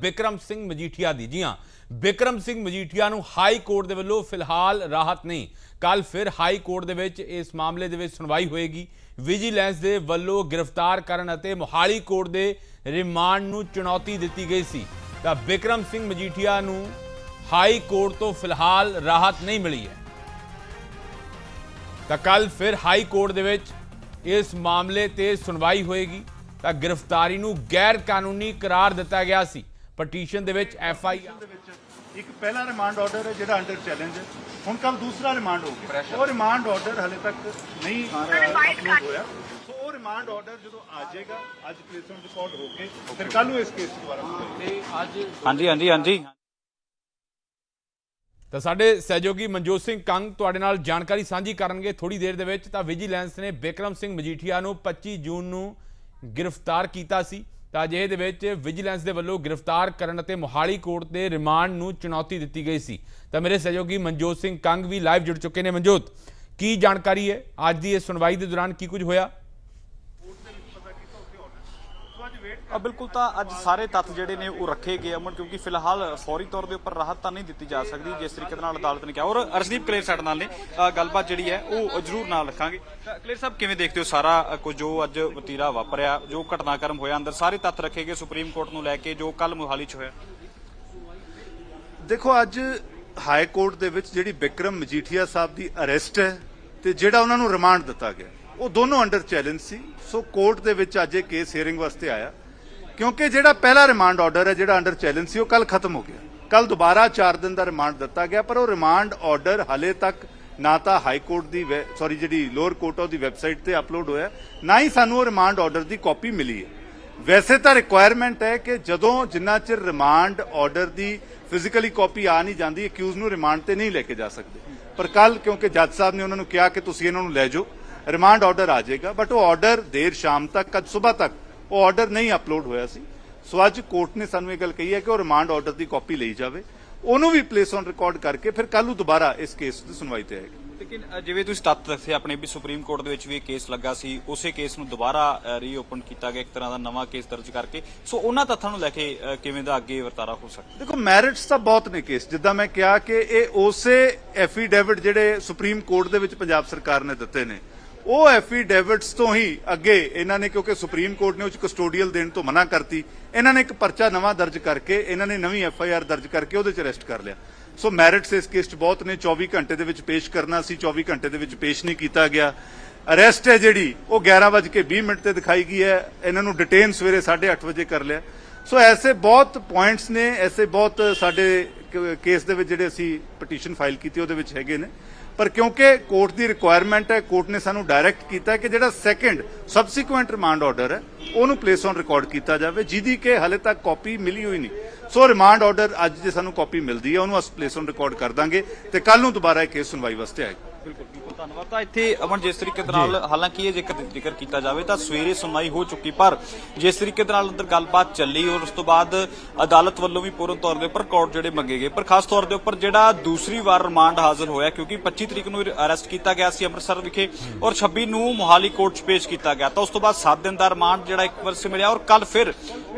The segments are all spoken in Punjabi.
ਬਿਕਰਮ ਸਿੰਘ ਮਜੀਠੀਆ ਦੀ। ਜੀ ਹਾਂ, ਬਿਕਰਮ ਸਿੰਘ ਮਜੀਠੀਆ ਨੂੰ ਹਾਈ ਕੋਰਟ ਦੇ ਵੱਲੋਂ ਫਿਲਹਾਲ ਰਾਹਤ ਨਹੀਂ। ਕੱਲ ਫਿਰ ਹਾਈ ਕੋਰਟ ਦੇ ਵਿੱਚ ਇਸ ਮਾਮਲੇ ਦੇ ਵਿੱਚ ਸੁਣਵਾਈ ਹੋਏਗੀ। ਵਿਜੀਲੈਂਸ ਦੇ ਵੱਲੋਂ ਗ੍ਰਿਫਤਾਰ ਕਰਨ ਅਤੇ ਮੋਹਾਲੀ ਕੋਰਟ ਦੇ ਰਿਮਾਂਡ ਨੂੰ ਚੁਣੌਤੀ ਦਿੱਤੀ ਗਈ ਸੀ। ਤਾਂ ਬਿਕਰਮ ਸਿੰਘ ਮਜੀਠੀਆ ਨੂੰ ਹਾਈ ਕੋਰਟ ਤੋਂ ਫਿਲਹਾਲ ਰਾਹਤ ਨਹੀਂ ਮਿਲੀ ਹੈ। ਤਾਂ ਕੱਲ ਫਿਰ ਹਾਈ ਕੋਰਟ ਦੇ ਵਿੱਚ ਇਸ ਮਾਮਲੇ ਤੇ ਸੁਣਵਾਈ ਹੋਏਗੀ। ਤਾਂ ਗ੍ਰਿਫਤਾਰੀ ਨੂੰ ਗੈਰ ਕਾਨੂੰਨੀ ਕਰਾਰ ਦਿੱਤਾ ਗਿਆ ਸੀ। ਪਟੀਸ਼ਨ ਦੇ ਵਿੱਚ ਐਫ ਆਈ ਦੇ ਵਿੱਚ ਇੱਕ ਪਹਿਲਾ ਰਿਮਾਂਡ ਆਰਡਰ ਹੈ ਜਿਹੜਾ ਅੰਡਰ ਚੈਲੰਜ ਹੈ। ਹੁਣ ਕੱਲ ਦੂਸਰਾ ਰਿਮਾਂਡ ਹੋ ਗਿਆ ਉਹ ਰਿਮਾਂਡ ਆਰਡਰ ਹਲੇ ਤੱਕ ਨਹੀਂ ਅਪਲੋਡ ਹੋਇਆ। ਸੋ ਉਹ ਰਿਮਾਂਡ ਆਰਡਰ ਜਦੋਂ ਆ ਜਾਏਗਾ ਅੱਜ ਪਲੇਸਮੈਂਟ ਰਿਕਾਰਡ ਹੋ ਕੇ ਫਿਰ ਕੱਲ ਨੂੰ ਇਸ ਕੇਸ ਦੁਬਾਰਾ ਹੋਏਗਾ ਹਾਂਜੀ ਹਾਂਜੀ ਹਾਂਜੀ। ਤਾਂ ਸਾਡੇ ਸਹਿਯੋਗੀ ਮਨਜੋਤ ਸਿੰਘ ਕੰਗ ਤੁਹਾਡੇ ਨਾਲ ਜਾਣਕਾਰੀ ਸਾਂਝੀ ਕਰਨਗੇ ਥੋੜੀ ਦੇਰ ਦੇ ਵਿੱਚ। ਤਾਂ ਵਿਜੀਲੈਂਸ ਨੇ ਬਿਕਰਮ ਸਿੰਘ ਮਜੀਠੀਆ ਨੂੰ 25 ਜੂਨ ਨੂੰ ਗ੍ਰਿਫਤਾਰ ਕੀਤਾ ਸੀ। ਤਾਂ ਅਜਿਹੇ ਦੇ ਵਿੱਚ ਵਿਜੀਲੈਂਸ ਦੇ ਵੱਲੋਂ ਗ੍ਰਿਫਤਾਰ ਕਰਨ ਅਤੇ ਮੋਹਾਲੀ ਕੋਰਟ ਦੇ ਰਿਮਾਂਡ ਨੂੰ ਚੁਣੌਤੀ ਦਿੱਤੀ ਗਈ ਸੀ। ਤਾਂ ਮੇਰੇ ਸਹਿਯੋਗੀ ਮਨਜੋਤ ਸਿੰਘ ਕੰਗ ਵੀ ਲਾਈਵ ਜੁੜ ਚੁੱਕੇ ਨੇ। ਮਨਜੋਤ, ਕੀ ਜਾਣਕਾਰੀ ਹੈ? ਅੱਜ ਦੀ ਇਸ ਸੁਣਵਾਈ ਦੇ ਦੌਰਾਨ ਕੀ ਕੁਝ ਹੋਇਆ? ਬਿਲਕੁਲ ਤਾਂ ਅੱਜ ਸਾਰੇ ਤੱਥ ਜਿਹੜੇ ਨੇ ਉਹ ਰੱਖੇ ਗਏ ਅਮਨ, ਕਿਉਂਕਿ ਫਿਲਹਾਲ ਫੌਰੀ ਤੌਰ ਦੇ ਉੱਪਰ ਰਾਹਤ ਤਾਂ ਨਹੀਂ ਦਿੱਤੀ ਜਾ ਸਕਦੀ, ਜਿਸ ਤਰੀਕੇ ਨਾਲ ਅਦਾਲਤ ਨੇ ਕਿਹਾ। ਔਰ ਅਰਸ਼ਦੀਪ ਕਲੇਰ ਸਾਡੇ ਨਾਲ ਨੇ। ਗੱਲਬਾਤ ਜਿਹੜੀ ਹੈ, ਉਹ ਜ਼ਰੂਰ ਨਾਲ ਰੱਖਾਂਗੇ। ਕਲੇਰ ਸਾਹਿਬ, ਕਿਵੇਂ ਦੇਖਦੇ ਹੋ ਸਾਰਾ ਕੁਝ ਜੋ ਅੱਜ ਵਤੀਰਾ ਵਾਪਰਿਆ, ਜੋ ਘਟਨਾਕ੍ਰਮ ਹੋਇਆ, ਅੰਦਰ ਸਾਰੇ ਤੱਥ ਰੱਖੇ ਗਏ ਸੁਪਰੀਮ ਕੋਰਟ ਨੂੰ ਲੈ ਕੇ, ਜੋ ਕੱਲ ਮੁਹਾਲੀ 'ਚ ਹੋਇਆ? ਦੇਖੋ, ਅੱਜ ਹਾਈ ਕੋਰਟ ਦੇ ਵਿੱਚ ਜਿਹੜੀ ਬਿਕਰਮ ਮਜੀਠੀਆ ਸਾਹਿਬ ਦੀ ਅਰੈਸਟ ਹੈ, ਤੇ ਜਿਹੜਾ ਉਹਨਾਂ ਨੂੰ ਰਿਮਾਂਡ ਦਿੱਤਾ ਗਿਆ। ਉਹ ਦੋਨੋਂ ਅੰਡਰ ਚੈਲੰਜ ਸੀ। ਸੋ ਕੋਰਟ ਦੇ ਵਿੱਚ ਅੱਜ ਇਹ ਕੇਸ ਹੀਅਰਿੰਗ ਵਾਸਤੇ ਆਇਆ। ਕਿਉਂਕਿ ਜਿਹੜਾ ਪਹਿਲਾ ਰਿਮਾਂਡ ਆਰਡਰ ਹੈ, ਜਿਹੜਾ ਅੰਡਰ ਚੈਲੰਜ ਸੀ, ਉਹ ਕੱਲ ਖਤਮ ਹੋ ਗਿਆ। ਕੱਲ ਦੁਬਾਰਾ 4 ਦਿਨ ਦਾ ਰਿਮਾਂਡ ਦਿੱਤਾ ਗਿਆ, ਪਰ ਉਹ ਰਿਮਾਂਡ ਆਰਡਰ ਹਲੇ ਤੱਕ ਨਾ ਤਾਂ ਹਾਈ ਕੋਰਟ ਦੀ ਸੌਰੀ ਜਿਹੜੀ ਲੋਅਰ ਕੋਰਟ ਆ, ਉਹਦੀ ਵੈਬਸਾਈਟ ਤੇ ਅਪਲੋਡ ਹੋਇਆ। ਨਾ ਹੀ ਸਾਨੂੰ ਉਹ ਰਿਮਾਂਡ ਆਰਡਰ ਦੀ ਕਾਪੀ ਮਿਲੀ ਹੈ। ਵੈਸੇ ਤਾਂ ਰਿਕੁਆਇਰਮੈਂਟ ਹੈ ਕਿ ਜਦੋਂ ਜਿੰਨਾ ਚਿਰ ਰਿਮਾਂਡ ਆਰਡਰ ਦੀ ਫਿਜ਼ੀਕਲੀ ਕਾਪੀ ਆ ਨਹੀਂ ਜਾਂਦੀ ਅਕਿਊਜ਼ ਨੂੰ ਰਿਮਾਂਡ ਤੇ ਨਹੀਂ ਲੈ ਕੇ ਜਾ ਸਕਦੇ। ਪਰ ਕੱਲ ਕਿਉਂਕਿ ਜੱਜ ਸਾਹਿਬ ਨੇ ਉਹਨਾਂ ਨੂੰ ਕਿਹਾ ਕਿ ਤੁਸੀਂ ਇਹਨਾਂ ਨੂੰ ਲੈ ਜਾਓ ਰਿਮਾਂਡ ਆਰਡਰ ਆ ਜਾਏਗਾ ਬਟ ਉਹ ਆਰਡਰ ਦੇਰ ਸ਼ਾਮ ਤੱਕ ਅੱਜ ਸਵੇਰ ਤੱਕ ਉਹ ਆਰਡਰ ਨਹੀਂ ਅਪਲੋਡ ਹੋਇਆ ਸੀ। ਸੋ ਅੱਜ ਕੋਰਟ ਨੇ ਸਾਨੂੰ ਇਹ ਗੱਲ ਕਹੀ ਹੈ ਕਿ ਉਹ ਰਿਮਾਂਡ ਆਰਡਰ ਦੀ ਕਾਪੀ ਲਈ ਜਾਵੇ। ਉਹਨੂੰ ਵੀ ਪਲੇਸ ਔਨ ਰਿਕਾਰਡ ਕਰਕੇ ਫਿਰ ਕੱਲ ਨੂੰ ਦੁਬਾਰਾ ਇਸ ਕੇਸ ਦੀ ਸੁਣਵਾਈ ਤੇ ਆਏਗੀ। ਲੇਕਿਨ ਜਿਵੇਂ ਤੁਸੀਂ ਤੱਥ ਦੱਸੇ ਆਪਣੇ ਵੀ ਸੁਪਰੀਮ ਕੋਰਟ ਦੇ ਵਿੱਚ ਵੀ ਇਹ ਕੇਸ ਲੱਗਾ ਸੀ ਉਸੇ ਕੇਸ ਨੂੰ ਦੁਬਾਰਾ ਰੀਓਪਨ ਕੀਤਾ ਗਿਆ ਇੱਕ ਤਰ੍ਹਾਂ ਦਾ ਨਵਾਂ ਕੇਸ ਦਰਜ ਕਰਕੇ। ਸੋ ਉਹਨਾਂ ਤੱਥਾਂ ਨੂੰ ਲੈ ਕੇ ਕਿਵੇਂ ਦਾ ਅੱਗੇ ਵਰਤਾਰਾ ਹੋ ਸਕਦਾ? ਦੇਖੋ ਮੈਰਿਟਸ ਤਾਂ ਬਹੁਤ ਨੇ ਕੇਸ ਜਿੱਦਾਂ ਮੈਂ ਕਿਹਾ ਕਿ ਇਹ ਉਸੇ ਐਫੀਡੇਵਿਟ ਜਿਹੜੇ ਸੁਪਰੀਮ ਕੋਰਟ ਦੇ ਵਿੱਚ ਪੰਜਾਬ ਸਰਕਾਰ ਨੇ ਦਿੱਤੇ ਨੇ। ਉਹ ਐਫੀਡੇਵਿਟਸ ਤੋਂ ਹੀ ਅੱਗੇ ਇਹਨਾਂ ਨੇ, ਕਿਉਂਕਿ ਸੁਪਰੀਮ ਕੋਰਟ ਨੇ ਉਹ ਚ ਕਸਟੋਡੀਅਲ ਦੇਣ ਤੋਂ ਮਨਾ ਕਰਤੀ, ਇਹਨਾਂ ਨੇ ਇੱਕ ਪਰਚਾ ਨਵਾਂ ਦਰਜ ਕਰਕੇ, ਇਹਨਾਂ ਨੇ ਨਵੀਂ ਐਫ ਆਈ ਆਰ ਦਰਜ ਕਰਕੇ ਉਹਦੇ ਚ ਅਰੈਸਟ ਕਰ ਲਿਆ। ਸੋ ਮੈਰਿਟਸ ਇਸ ਕੇਸ ਚ ਬਹੁਤ ਨੇ 24 ਘੰਟੇ ਦੇ ਵਿੱਚ ਪੇਸ਼ ਕਰਨਾ ਸੀ 24 ਘੰਟੇ ਦੇ ਵਿੱਚ ਪੇਸ਼ ਨਹੀਂ ਕੀਤਾ ਗਿਆ। ਅਰੈਸਟ ਹੈ ਜਿਹੜੀ, ਉਹ 11:20 ਮਿੰਟ ਤੇ ਦਿਖਾਈ ਗਈ ਹੈ, ਇਹਨਾਂ ਨੂੰ ਡਿਟੇਨ ਸਵੇਰੇ 8:30 ਵਜੇ ਕਰ ਲਿਆ। ਸੋ ਐਸੇ ਬਹੁਤ ਪੁਆਇੰਟਸ ਨੇ, ਐਸੇ ਬਹੁਤ ਸਾਡੇ ਕੇਸ ਦੇ ਵਿੱਚ ਜਿਹੜੇ ਅਸੀਂ ਪਟੀਸ਼ਨ ਫਾਈਲ ਕੀਤੀ, ਉਹਦੇ ਵਿੱਚ ਹੈਗੇ ਨੇ। ਪਰ ਕਿਉਂਕਿ ਕੋਰਟ ਦੀ ਰਿਕੁਆਇਰਮੈਂਟ ਹੈ, ਕੋਰਟ ਨੇ ਸਾਨੂੰ ਡਾਇਰੈਕਟ ਕੀਤਾ ਕਿ ਜਿਹੜਾ ਸੈਕੰਡ ਸਬਸੀਕੁਐਂਟ ਰਿਮਾਂਡ ਆਰਡਰ ਹੈ, ਉਹਨੂੰ ਪਲੇਸ ਔਨ ਰਿਕਾਰਡ ਕੀਤਾ ਜਾਵੇ, ਜਿਹਦੀ ਕਿ ਹਲੇ ਤੱਕ ਕਾਪੀ ਮਿਲੀ ਹੋਈ ਨਹੀਂ। ਸੋ ਰਿਮਾਂਡ ਆਰਡਰ ਅੱਜ ਜੇ ਸਾਨੂੰ ਕਾਪੀ ਮਿਲਦੀ ਹੈ, ਉਹਨੂੰ ਅਸੀਂ ਪਲੇਸ ਔਨ ਰਿਕਾਰਡ ਕਰ ਦਾਂਗੇ ਤੇ ਕੱਲ ਨੂੰ ਦੁਬਾਰਾ ਇਹ ਕੇਸ ਸੁਣਵਾਈ ਵਾਸਤੇ ਆਏਗਾ। ਬਿਲਕੁਲ ਬਿਲਕੁਲ। ਧੰਨਵਾਦ। ਤਾਂ ਇੱਥੇ ਅਮਨ ਜਿਸ ਤਰੀਕੇ ਦੇ ਨਾਲ ਹਾਲਾਂਕਿ ਇਹ ਜੇਕਰ ਜ਼ਿਕਰ ਕੀਤਾ ਜਾਵੇ ਤਾਂ ਸਵੇਰੇ ਸੁਣਵਾਈ ਹੋ ਚੁੱਕੀ ਪਰ ਜਿਸ ਤਰੀਕੇ ਦੇ ਨਾਲ ਅੰਦਰ ਗੱਲਬਾਤ ਚੱਲੀ ਔਰ ਉਸ ਤੋਂ ਬਾਅਦ ਅਦਾਲਤ ਵੱਲੋਂ ਵੀ ਪੂਰਨ ਤੌਰ ਦੇ ਉੱਪਰ ਕੋਰਟ ਜਿਹੜੇ ਮੰਗੇ ਗਏ। ਪਰ ਖਾਸ ਤੌਰ ਦੇ ਉੱਪਰ ਜਿਹੜਾ ਦੂਸਰੀ ਵਾਰ ਰਿਮਾਂਡ ਹਾਜ਼ਰ ਹੋਇਆ ਕਿਉਂਕਿ 25 ਤਰੀਕ ਨੂੰ ਅਰੈਸਟ ਕੀਤਾ ਗਿਆ ਸੀ ਅੰਮ੍ਰਿਤਸਰ ਵਿਖੇ ਔਰ 26 ਨੂੰ ਮੋਹਾਲੀ ਕੋਰਟ 'ਚ ਪੇਸ਼ ਕੀਤਾ ਗਿਆ। ਤਾਂ ਉਸ ਤੋਂ ਬਾਅਦ 7 ਦਿਨ ਦਾ ਰਿਮਾਂਡ ਜਿਹੜਾ ਇੱਕ ਵਾਰ ਸੇ ਮਿਲਿਆ ਔਰ ਕੱਲ ਫਿਰ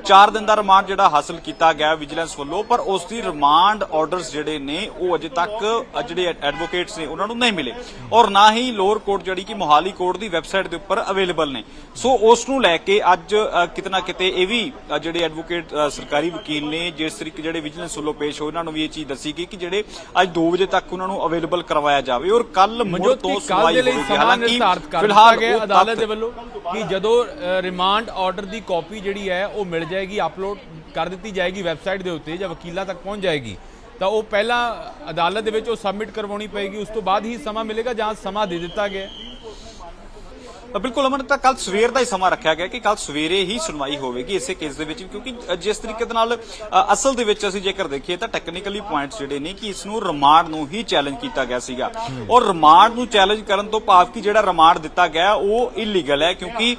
4 ਦਿਨ ਦਾ ਰਿਮਾਂਡ ਜਿਹੜਾ ਹਾਸਲ ਕੀਤਾ ਗਿਆ ਵਿਜੀਲੈਂਸ ਵੱਲੋਂ ਪਰ ਉਸ ਦੀ ਰਿਮਾਂਡ ਆਰਡਰਸ ਜਿਹੜੇ ਨੇ ਉਹ ਅਜੇ ਤੱਕ ਜਿਹੜੇ ਐਡਵੋਕੇਟਸ ਨੇ ਉਹਨਾਂ ਨੂੰ ਨਹੀਂ ਮਿਲੇ। ਔਰ ਨਾ ਹੀ ਲੋਅਰ ਕੋਰਟ ਜਿਹੜੀ ਕਿ ਮੋਹਾਲੀ ਕੋਰਟ ਦੀ ਵੈਬਸਾਈਟ ਦੇ ਉੱਪਰ ਅਵੇਲੇਬਲ ਨੇ। ਸੋ ਉਸ ਨੂੰ ਲੈ ਕੇ ਅੱਜ ਅ, ਕਿਤੇ ਇਹ ਵੀ ਜਿਹੜੇ ਐਡਵੋਕੇਟ ਸਰਕਾਰੀ ਵਕੀਲ ਨੇ ਜਿਸ ਤਰੀਕੇ ਜਿਹੜੇ ਵਿਜੀਲੈਂਸ ਵੱਲੋਂ ਪੇਸ਼ ਹੋਏ ਉਹਨਾਂ ਨੂੰ ਵੀ ਇਹ ਚੀਜ਼ ਦੱਸੀ ਗਈ ਕਿ ਜਿਹੜੇ ਅੱਜ 2 ਵਜੇ ਤੱਕ ਉਹਨਾਂ ਨੂੰ ਅਵੇਲੇਬਲ ਕਰਵਾਇਆ ਜਾਵੇ। ਔਰ ਕੱਲ ਮੁੜ ਤੋਂ ਸੁਣਵਾਈ ਦੇ ਲਈ ਹੋਵੇਗੀ। ਹਾਲਾਂਕਿ ਫਿਲਹਾਲ ਅਦਾਲਤ ਦੇ ਵੱਲੋਂ ਕਿ ਜਦੋਂ ਰਿਮਾਂਡ ਆਰਡਰ ਦੀ ਕਾਪੀ ਜਿਹੜੀ ਹੈ ਉਹ ਮਿਲ ਜਾਏਗੀ ਅਪਲੋਡ ਕਰ ਦਿੱਤੀ ਜਾਏਗੀ ਵੈਬਸਾਈਟ ਦੇ ਉੱਤੇ ਜਾਂ ਵਕੀਲਾਂ ਤੱਕ ਪਹੁੰਚ ਜਾਏਗੀ। ਤਾਂ ਉਹ ਪਹਿਲਾਂ ਅਦਾਲਤ ਦੇ ਵਿੱਚ ਉਹ ਸਬਮਿਟ ਕਰਵਾਉਣੀ ਪਏਗੀ, ਉਸ ਤੋਂ ਬਾਅਦ ਹੀ ਸਮਾਂ ਮਿਲੇਗਾ, ਜਾਂ ਸਮਾਂ ਦੇ ਦਿੱਤਾ ਗਿਆ ਬਿਲਕੁਲ ਅਮਨ, ਤਾਂ ਕੱਲ ਸਵੇਰ ਦਾ ਹੀ ਸਮਾਂ ਰੱਖਿਆ ਗਿਆ ਕਿ ਕੱਲ ਸਵੇਰੇ ਹੀ ਸੁਣਵਾਈ ਹੋਵੇਗੀ ਇਸੇ ਕੇਸ ਦੇ ਵਿੱਚ, ਕਿਉਂਕਿ ਜਿਸ ਤਰੀਕੇ ਦੇ ਨਾਲ ਅਸਲ ਦੇ ਵਿੱਚ ਅਸੀਂ ਜੇਕਰ ਦੇਖੀਏ ਤਾਂ ਟੈਕਨੀਕਲੀ ਪੁਆਇੰਟਸ ਜਿਹੜੇ ਨੇ ਕਿ ਇਸ ਨੂੰ ਰਿਮਾਂਡ ਨੂੰ ਹੀ ਚੈਲੰਜ ਕੀਤਾ ਗਿਆ ਸੀਗਾ। ਔਰ ਰਿਮਾਂਡ ਨੂੰ ਚੈਲੰਜ ਕਰਨ ਤੋਂ ਭਾਵ ਕਿ ਜਿਹੜਾ ਰਿਮਾਂਡ ਦਿੱਤਾ ਗਿਆ, ਉਹ ਇਲੀਗਲ ਹੈ, ਕਿਉਂਕਿ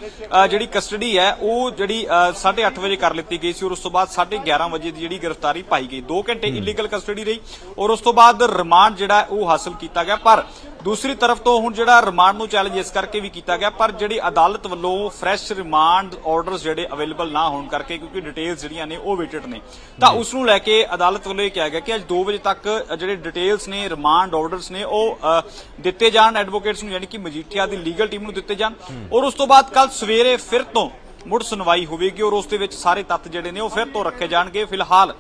ਜਿਹੜੀ ਕਸਟਡੀ ਹੈ, ਉਹ ਜਿਹੜੀ 8:30 ਵਜੇ ਕਰ ਲਿੱਤੀ ਗਈ ਸੀ ਔਰ ਉਸ ਤੋਂ ਬਾਅਦ 11:30 ਵਜੇ ਦੀ ਜਿਹੜੀ ਗ੍ਰਿਫਤਾਰੀ ਪਾਈ ਗਈ। 2 ਘੰਟੇ ਇਲੀਗਲ ਕਸਟਡੀ ਰਹੀ ਔਰ ਉਸ ਤੋਂ ਬਾਅਦ ਰਿਮਾਂਡ ਜਿਹੜਾ ਉਹ ਹਾਸਲ ਕੀਤਾ ਗਿਆ। ਪਰ ਦੂਸਰੀ ਤਰਫ ਤੋਂ ਹੁਣ ਜਿਹੜਾ ਰਿਮਾਂਡ ਨੂੰ ਚੈਲੰਜ ਇਸ ਕਰਕੇ ਵੀ ਕੀਤਾ ਗਿਆ ਪਰ ਜਿਹੜੀ ਅਦਾਲਤ ਵੱਲੋਂ ਫਰੈਸ਼ ਰਿਮਾਂਡ ਆਰਡਰਸ ਜਿਹੜੇ ਅਵੇਲੇਬਲ ਨਾ ਹੋਣ ਕਰਕੇ ਕਿਉਂਕਿ ਡਿਟੇਲਸ ਜਿਹੜੀਆਂ ਨੇ ਉਹ ਵੇਟਡ ਨੇ। ਤਾਂ ਉਸ ਨੂੰ ਲੈ ਕੇ ਅਦਾਲਤ ਵੱਲੋਂ ਇਹ ਕਿਹਾ ਗਿਆ ਕਿ ਅੱਜ 2 ਵਜੇ ਤੱਕ ਜਿਹੜੇ ਡਿਟੇਲਸ ਨੇ ਰਿਮਾਂਡ ਆਰਡਰਸ ਨੇ ਉਹ ਦਿੱਤੇ ਜਾਣ ਐਡਵੋਕੇਟਸ ਨੂੰ ਯਾਨੀ ਕਿ ਮਜੀਠੀਆ ਦੀ ਲੀਗਲ ਟੀਮ ਨੂੰ ਦਿੱਤੇ ਜਾਣ। ਔਰ ਉਸ ਤੋਂ ਬਾਅਦ ਕੱਲ ਸਵੇਰੇ ਫਿਰ ਤੋਂ ਮੁੜ ਸੁਣਵਾਈ ਹੋਵੇਗੀ ਔਰ ਉਸ ਦੇ ਵਿੱਚ ਸਾਰੇ ਤੱਤ ਜਿਹੜੇ ਨੇ ਉਹ ਫਿਰ ਤੋਂ ਰੱਖੇ ਜਾਣਗੇ। ਫਿਲਹਾਲ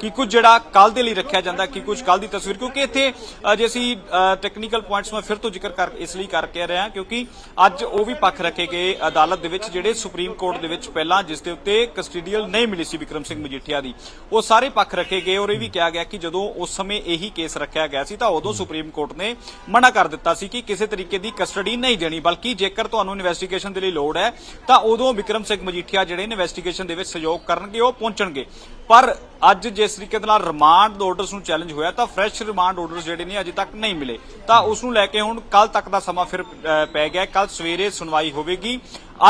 ਕੀ ਕੁਝ ਜਿਹੜਾ ਕੱਲ ਦੇ ਲਈ ਰੱਖਿਆ ਜਾਂਦਾ, ਕੀ ਕੁਝ ਕੱਲ ਦੀ ਤਸਵੀਰ, ਕਿਉਂਕਿ ਇੱਥੇ ਜੇ ਅਸੀਂ ਟੈਕਨੀਕਲ ਪੁਆਇੰਟਸ ਮੈਂ ਫਿਰ ਤੋਂ ਜ਼ਿਕਰ ਕਰ, ਇਸ ਲਈ ਕਰਕੇ ਰਿਹਾ ਕਿਉਂਕਿ ਅੱਜ ਉਹ ਵੀ ਪੱਖ ਰੱਖੇ ਗਏ ਅਦਾਲਤ ਦੇ ਵਿੱਚ, ਜਿਹੜੇ ਸੁਪਰੀਮ ਕੋਰਟ ਦੇ ਵਿੱਚ ਪਹਿਲਾਂ ਜਿਸ ਦੇ ਉੱਤੇ ਕਸਟਡੀਅਲ ਨਹੀਂ ਮਿਲੀ ਸੀ ਵਿਕਰਮ ਸਿੰਘ ਮਜੀਠੀਆ ਦੀ, ਉਹ ਸਾਰੇ ਪੱਖ ਰੱਖੇ ਗਏ ਔਰ ਇਹ ਵੀ ਕਿਹਾ ਗਿਆ ਕਿ ਜਦੋਂ ਉਸ ਸਮੇਂ ਇਹੀ ਕੇਸ ਰੱਖਿਆ ਗਿਆ ਸੀ ਤਾਂ ਉਦੋਂ ਸੁਪਰੀਮ ਕੋਰਟ ਨੇ ਮਨਾ ਕਰ ਦਿੱਤਾ ਸੀ ਕਿ ਕਿਸੇ ਤਰੀਕੇ ਦੀ ਕਸਟਡੀ ਨਹੀਂ ਦੇਣੀ, ਬਲਕਿ ਜੇਕਰ ਤੁਹਾਨੂੰ ਇਨਵੈਸਟੀਗੇਸ਼ਨ ਦੇ ਲਈ ਲੋੜ ਹੈ, ਤਾਂ ਉਦੋਂ ਵਿਕਰਮ ਸਿੰਘ ਮਜੀਠੀਆ ਜਿਹੜੇ ਇਨਵੈਸਟੀਗੇਸ਼ਨ ਦੇ ਵਿੱਚ ਸਹਿਯੋਗ ਕਰਨਗੇ, ਉਹ ਪਹੁੰਚਣਗੇ। ਪਰ ਅੱਜ ਜਿਸ ਤਰੀਕੇ ਦੇ ਨਾਲ ਰਿਮਾਂਡ ਆਰਡਰਸ ਨੂੰ ਚੈਲੰਜ ਹੋਇਆ, ਤਾਂ ਫਰੈਸ਼ ਰਿਮਾਂਡ ਆਰਡਰਸ ਜਿਹੜੇ ਨੇ ਅਜੇ ਤੱਕ ਨਹੀਂ ਮਿਲੇ। ਤਾਂ ਉਸ ਨੂੰ ਲੈ ਕੇ ਹੁਣ ਕੱਲ ਤੱਕ ਦਾ ਸਮਾਂ ਫਿਰ ਪੈ ਗਿਆ। ਕੱਲ ਸਵੇਰੇ ਸੁਣਵਾਈ ਹੋਵੇਗੀ।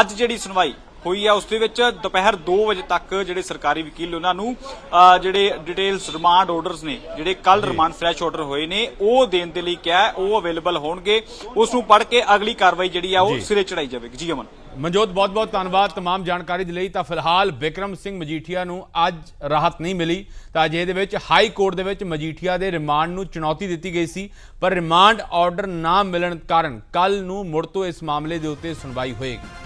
ਅੱਜ ਜਿਹੜੀ ਸੁਣਵਾਈ ਹੋਈ ਹੈ ਉਸ ਦੇ ਵਿੱਚ ਦੁਪਹਿਰ 2 ਵਜੇ ਤੱਕ ਜਿਹੜੇ ਸਰਕਾਰੀ ਵਕੀਲ ਨੇ ਉਹਨਾਂ ਨੂੰ ਅ, ਜਿਹੜੇ ਡਿਟੇਲਸ ਰਿਮਾਂਡ ਆਰਡਰਸ ਨੇ ਜਿਹੜੇ ਕੱਲ ਰਿਮਾਂਡ ਫਰੈਸ਼ ਆਰਡਰ ਹੋਏ ਨੇ ਉਹ ਦੇਣ ਦੇ ਲਈ ਕਿਹਾ ਹੈ, ਉਹ ਅਵੇਲੇਬਲ ਹੋਣਗੇ ਉਸ ਨੂੰ ਪੜ੍ਹ ਕੇ ਅਗਲੀ ਕਾਰਵਾਈ ਜਿਹੜੀ ਆ ਉਹ ਜੀ। ਸਿਰੇ ਚੜਾਈ ਜਾਵੇਗੀ ਜੀ ਅਮਨ ਮਨਜੋਤ ਬਹੁਤ ਬਹੁਤ ਧੰਨਵਾਦ तमाम ਜਾਣਕਾਰੀ ਦੇ ਲਈ ਤਾਂ ਫਿਲਹਾਲ ਬਿਕਰਮ ਸਿੰਘ ਮਜੀਠੀਆ ਨੂੰ ਅੱਜ ਰਾਹਤ ਨਹੀਂ ਮਿਲੀ ਤਾਂ ਅਜੇ ਦੇ ਵਿੱਚ ਹਾਈ ਕੋਰਟ ਦੇ ਵਿੱਚ ਮਜੀਠੀਆ ਦੇ ਰਿਮਾਂਡ ਨੂੰ ਚੁਣੌਤੀ ਦਿੱਤੀ ਗਈ ਸੀ ਪਰ ਰਿਮਾਂਡ ਆਰਡਰ ਨਾ ਮਿਲਣ ਕਾਰਨ ਕੱਲ ਨੂੰ ਮੁੜ ਤੋਂ ਇਸ ਮਾਮਲੇ ਦੇ ਉੱਤੇ ਸੁਣਵਾਈ ਹੋਏਗੀ